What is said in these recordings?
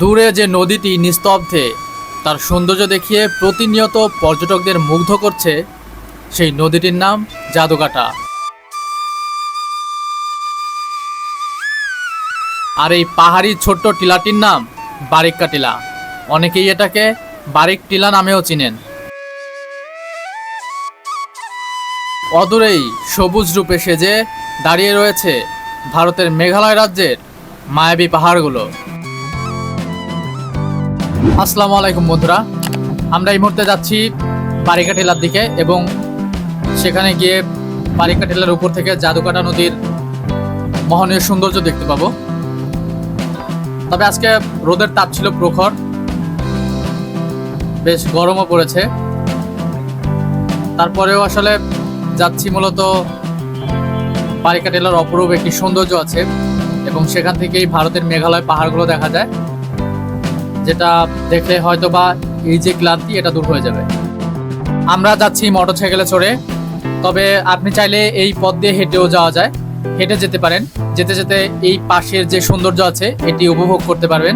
দূরে যে নদীটি নিস্তব্ধে, তার সৌন্দর্য দেখিয়ে প্রতিনিয়ত পর্যটকদের মুগ্ধ করছে সেই নদীটির নাম জাদুকাটা আর এই পাহাড়ি ছোট্ট টিলাটির নাম বারিক্কা টিলা। অনেকেই এটাকে বারিক টিলা নামেও চিনেন। অদূরেই সবুজ রূপে সেজে দাঁড়িয়ে রয়েছে ভারতের মেঘালয় রাজ্যের মায়াবী পাহাড়গুলো। আসসালামু আলাইকুম, বন্ধুরা। আমরা এই মুহূর্তে যাচ্ছি বারিকা টিলার দিকে এবং সেখানে গিয়ে বারিকা টিলার উপর থেকে জাদুকাটা নদীর মোহনীয় সৌন্দর্য দেখতে পাবো। তবে আজকে রোদের তাপ ছিল প্রখর, বেশ গরমও পড়েছে। তারপরেও আসলে যাচ্ছি মূলত বারিকা টিলার অপরূপ একটি সৌন্দর্য আছে এবং সেখান থেকেই ভারতের মেঘালয় পাহাড়গুলো দেখা যায়। যেটা দেখলে হয়তো বা এই যে ক্লান্তি, এটা দূর হয়ে যাবে। আমরা যাচ্ছি মোটরসাইকেলে চড়ে, তবে আপনি চাইলে এই পথ দিয়ে হেঁটেও যাওয়া যায়। হেঁটে যেতে পারেন। যেতে যেতে এই পাশের যে সৌন্দর্য আছে, এটি উপভোগ করতে পারবেন।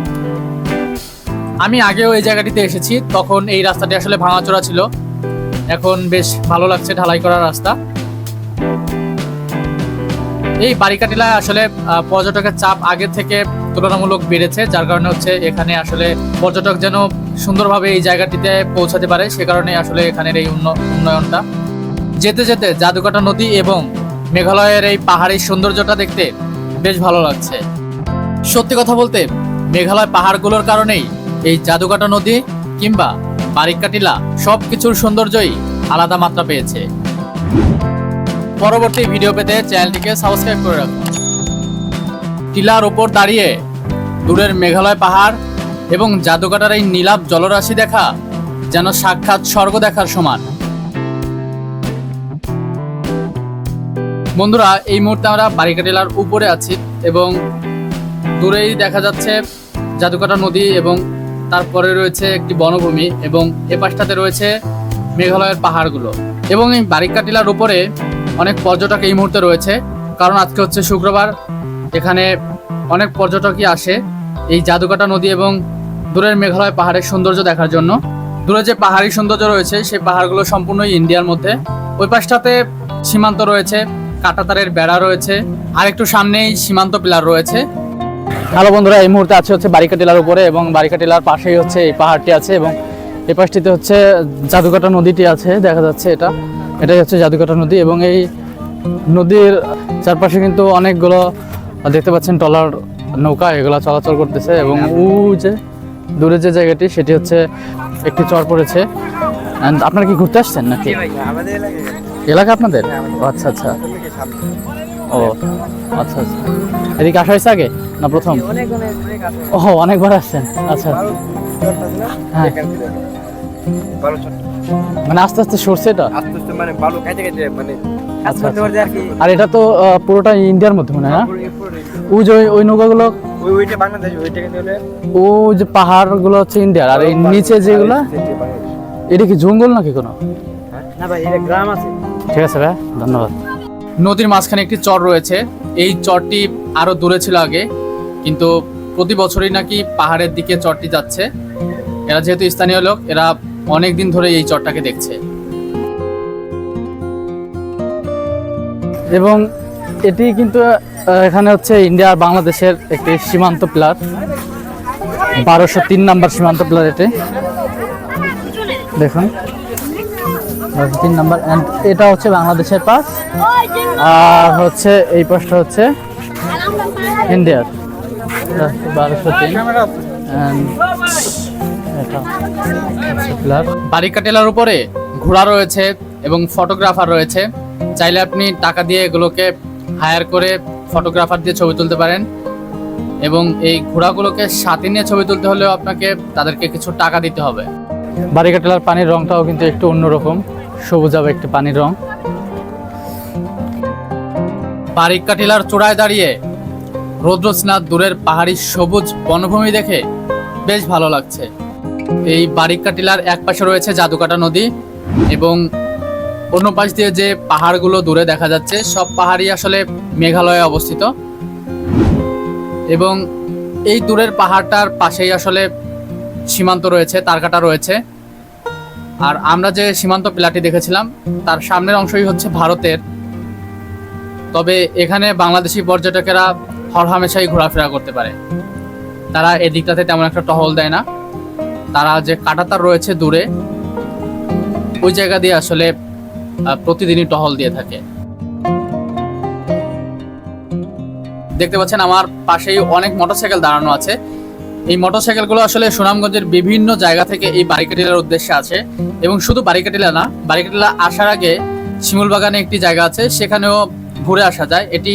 আমি আগেও এই জায়গাটিতে এসেছি, তখন এই রাস্তাটি আসলে ভাঙাচোরা ছিল। এখন বেশ ভালো লাগছে ঢালাই করা রাস্তা। এই বারিকাটিলায় আসলে পর্যটকের চাপ আগে থেকে তুলনামূলক বেড়েছে, যার কারণে হচ্ছে এখানে আসলে পর্যটক যেন সুন্দরভাবে এই জায়গাটিতে পৌঁছাতে পারে, সে কারণে আসলে এখানের এই উন্নয়নটা। যেতে যেতে জাদুকাটা নদী এবং মেঘালয়ের এই পাহাড়ি সৌন্দর্যটা দেখতে বেশ ভালো লাগছে। সত্যি কথা বলতে, মেঘালয় পাহাড়গুলোর কারণেই এই জাদুকাটা নদী কিংবা বারিকাটিলা সব কিছুর সৌন্দর্যই আলাদা মাত্রা পেয়েছে। পরবর্তী ভিডিও পেতে চ্যানেলটিকে সাবস্ক্রাইব করে রাখুন। টিলার ওপর দাঁড়িয়ে দূরের মেঘালয় পাহাড় এবং জাদুকাটার এই নীলাভ জলরাশি দেখা যেন সাক্ষাৎ স্বর্গ দেখার সমান। বন্ধুরা, এই মুহূর্তে আমরা বারিকা টিলার উপরে আছি এবং দূরেই দেখা যাচ্ছে জাদুকাটা নদী এবং তারপরে রয়েছে একটি বনভূমি এবং এ পাশটাতে রয়েছে মেঘালয়ের পাহাড়গুলো। এবং এই বারিকা টিলার উপরে অনেক পর্যটক এই মুহূর্তে রয়েছে, কারণ আজকে হচ্ছে শুক্রবার, এখানে অনেক পর্যটকই আসে। এই জাদুকাটা নদী এবং দূরের মেঘালয় পাহাড়ের সৌন্দর্য দেখার জন্য। দূরে যে পাহাড়ি সৌন্দর্য রয়েছে, সেই পাহাড়গুলো সম্পূর্ণই ইন্ডিয়ার মধ্যে। ওই পাশটাতে সীমান্ত রয়েছে, কাটাতারের বেড়া রয়েছে, আর একটু সামনেই সীমান্ত পিলার রয়েছে। হ্যালো বন্ধুরা, এই মুহূর্তে আছে হচ্ছে বারিকা টিলার উপরে এবং বারিকা টিলার পাশেই হচ্ছে এই পাহাড়টি আছে এবং এই পাশটিতে হচ্ছে জাদুকাটা নদীটি আছে, দেখা যাচ্ছে এটা। এটাই হচ্ছে জাদুকাটা নদী এবং এই নদীর চারপাশে কিন্তু অনেকগুলো, দেখতে পাচ্ছেন টলার নৌকা এগুলো চলাচল করতেছে এবং উ যে দূরে যে জায়গাটি সেটি হচ্ছে একটি চর পড়েছে। আপনারা কি ঘুরতে আসছেন নাকি? এলাকা আপনাদের? ও, আচ্ছা আচ্ছা। ও আচ্ছা আচ্ছা। এদিকে আসা হয়েছে আগে না প্রথম? ও অনেকবার আসছেন। আচ্ছা। হ্যাঁ। মানে আস্তে আস্তে সরছে এটা? আস্তে আস্তে মানে বালু খাইতে খাইতে মানে আচ্ছা, করতে করতে আর এটা তো পুরোটা ইন্ডিয়ার মধ্যে মনে হয় না? ওই যে ওই- নৌকাগুলো? ওই ওইটা বাংলাদেশ ওইটা হলে ও যে পাহাড়গুলো হচ্ছে ইন্ডিয়ার আর এই নিচে যেগুলো? এটা কি জঙ্গল নাকি কোনো? হ্যাঁ? না ভাই এটা গ্রাম আছে। ঠিক আছে ভাই ধন্যবাদ। নদীর মাঝখানে একটি চর রয়েছে। এই চরটি আরও দূরে ছিল আগে কিন্তু প্রতি বছরই নাকি পাহাড়ের দিকে চরটি যাচ্ছে। এরা যেহেতু স্থানীয় লোক এরা অনেক দিন ধরে এই চরটাকে দেখছে। এবং এটি কিন্তু এখানে হচ্ছে ইন্ডিয়া আর বাংলাদেশের একটি সীমান্ত প্লার। বারোশো তিন নাম্বার সীমান্ত প্লার এটি। দেখুন। তিন নাম্বার এটা হচ্ছে বাংলাদেশের পাস আর হচ্ছে এই পাশটা হচ্ছে ইন্ডিয়ার। বারোশো তিন। উপরে ঘোড়া রয়েছে এবং ফটোগ্রাফার রয়েছে। চাইলে আপনি টাকা দিয়ে এগুলোকে হায়ার করে ফটোগ্রাফার দিয়ে ছবি তুলতে পারেন। এবং এই ঘোড়াগুলোকে সাথে নিয়ে ছবি তুলতে হলেও আপনাকে তাদেরকে কিছু টাকা দিতে হবে। বারিকাটেলার পানির রংটাও কিন্তু একটু অন্যরকম। সবুজাবে একটি পানির রং। বারিকা টিলার চূড়ায় দাঁড়িয়ে রৌদ্রস্নাত দূরের পাহাড়ি সবুজ বনভূমি দেখে বেশ ভালো লাগছে। এই বারিকা টিলার এক পাশে রয়েছে জাদুকাটা নদী এবং অন্য পাশ দিয়ে যে পাহাড়গুলো দূরে দেখা যাচ্ছে, সব পাহাড়ই আসলে মেঘালয়ে অবস্থিত। এবং এই দূরের পাহাড়টার পাশেই আসলে সীমান্ত রয়েছে, তারকাটা রয়েছে। আর আমরা যে সীমান্ত পিলাটি দেখেছিলাম, তার সামনের অংশই হচ্ছে ভারতের। তবে এখানে বাংলাদেশি পর্যটকেরা হরহামেশাই ঘোরাফেরা করতে পারে। তারা এদিকটাতে তেমন একটা টহল দেয় না। তারা যে কাটাতার রয়েছে দূরে, ওই জায়গা দিয়ে আসলে প্রতিদিনই টহল দিয়ে থাকে। দেখতে পাচ্ছেন আমার পাশেই অনেক মোটরসাইকেল দাঁড়ানো আছে। এই মোটরসাইকেলগুলো আসলে সুনামগঞ্জের বিভিন্ন জায়গা থেকে এই বারিকাটিলার উদ্দেশ্যে আছে এবং শুধু বারিকাটিলা না, বারিকাটিলা আসার আগে শিমুলবাগানে একটি জায়গা আছে, সেখানেও ঘুরে আসা যায়। এটি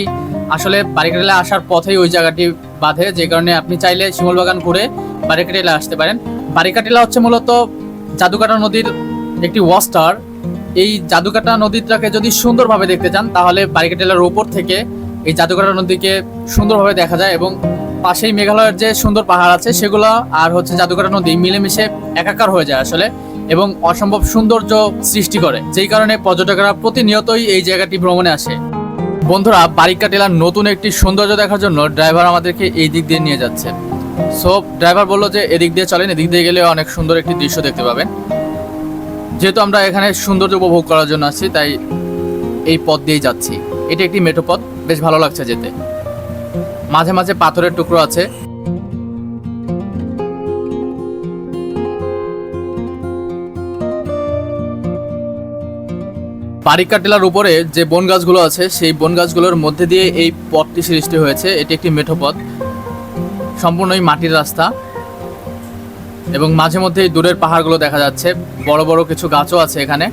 আসলে বারিকাটিলা আসার পথেই ওই জায়গাটি বাঁধে, যে কারণে আপনি চাইলে শিমুলবাগান ঘুরে বারিকাটিলা আসতে পারেন। বারিকাটিলা হচ্ছে মূলত জাদুকাটা নদীর একটি ওয়াস্টার এই জাদুকাটা নদীটাকে যদি সুন্দরভাবে দেখতে চান, তাহলে বারিকাটিলার উপর থেকে এই জাদুকাটা নদীকে সুন্দরভাবে দেখা যায় এবং পাশেই মেঘালয়ের যে সুন্দর পাহাড় আছে সেগুলো আর হচ্ছে জাদুকাটা নদী মিলেমিশে একাকার হয়ে যায় আসলে এবং অসম্ভব সৌন্দর্য সৃষ্টি করে, যেই কারণে পর্যটকরা প্রতিনিয়তই এই জায়গাটি ভ্রমণে আসে। বন্ধুরা বারিকা টিলার নতুন একটি সৌন্দর্য দেখার জন্য ড্রাইভার আমাদেরকে এই দিক দিয়ে নিয়ে যাচ্ছে। সো, ড্রাইভার বলল যে, এদিক দিয়ে চলেন, এদিক দিয়ে গেলে অনেক সুন্দর একটি দৃশ্য দেখতে পাবেন। যেহেতু আমরা এখানে সৌন্দর্য উপভোগ করার জন্য আসছি, তাই এই পথ দিয়েই যাচ্ছি। এটি একটি মেঠো পথ বেশ ভালো লাগছে যেতে। মাঝে মাঝে পাথরের টুকরো আছে। বারিকা টিলার উপরে যে বন গাছগুলো আছে, সেই বন গাছগুলোর মধ্যে দিয়ে এই পথটি সৃষ্টি হয়েছে। এটি একটি মেঠো পথ সম্পূর্ণই মাটির রাস্তা। এবং মাঝে মধ্যে এই দূরের পাহাড়গুলো দেখা যাচ্ছে। বড় বড় কিছু গাছও আছে এখানে।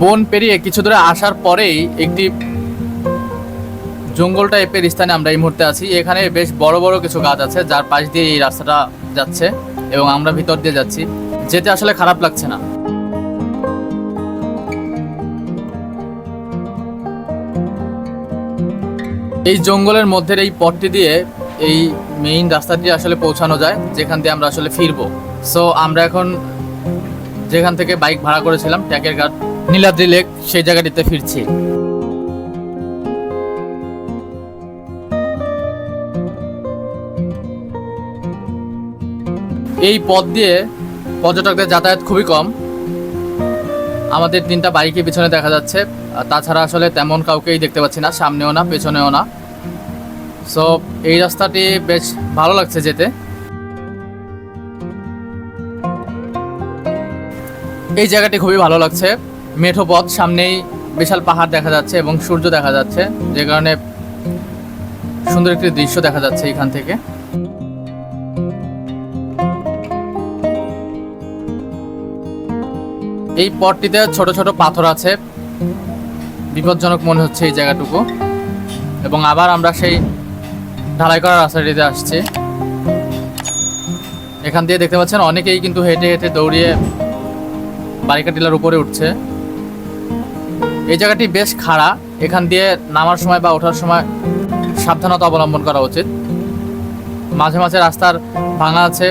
বন পেরিয়ে কিছু দূরে আসার পরেই একটি জঙ্গল টাইপের স্থানে আমরা এই মুহূর্তে আছি। এখানে বেশ বড় বড় কিছু গাছ আছে, যার পাশ দিয়ে এই রাস্তাটা যাচ্ছে এবং আমরা ভিতর দিয়ে যাচ্ছি। যেতে আসলে খারাপ লাগছে না। এই জঙ্গলের মধ্যে এই পথটি দিয়ে এই মেইন রাস্তাটি আসলে পৌঁছানো যায়, যেখান দিয়ে আমরা আসলে ফিরবো। সো আমরা এখন যেখান থেকে বাইক ভাড়া করেছিলাম, ট্যাকের ঘাট, নীলাদ্রি লেক সেই জায়গাটিতে ফিরছি। এই পথ দিয়ে পর্যটকদের যাতায়াত খুবই কম। আমাদের তিনটা বাইকে পিছনে দেখা যাচ্ছে। তাছাড়া আসলে তেমন কাউকেই দেখতে পাচ্ছি না, সামনেও না, পেছনেও না। সো এই রাস্তাটি বেশ ভালো লাগছে যেতে। এই জায়গাটি খুবই ভালো লাগছে। মেঠো পথ, সামনেই বিশাল পাহাড় দেখা যাচ্ছে এবং সূর্য দেখা যাচ্ছে, যে কারণে সুন্দর একটি দৃশ্য দেখা যাচ্ছে এখান থেকে। এই পথটিতে ছোট ছোট পাথর আছে বিপজ্জনক মনে হচ্ছে এই জায়গাটুকু। এবং আবার আমরা সেই ঢালাই করা রাস্তাটিতে আসছি। এখান দিয়ে দেখতে পাচ্ছেন অনেকেই কিন্তু হেঁটে হেঁটে দৌড়িয়ে বারিকা টিলার উপরে উঠছে। এই জায়গাটি বেশ খাড়া। এখান দিয়ে নামার সময় বা ওঠার সময় সাবধানতা অবলম্বন করা উচিত। মাঝে মাঝে রাস্তার ভাঙা আছে।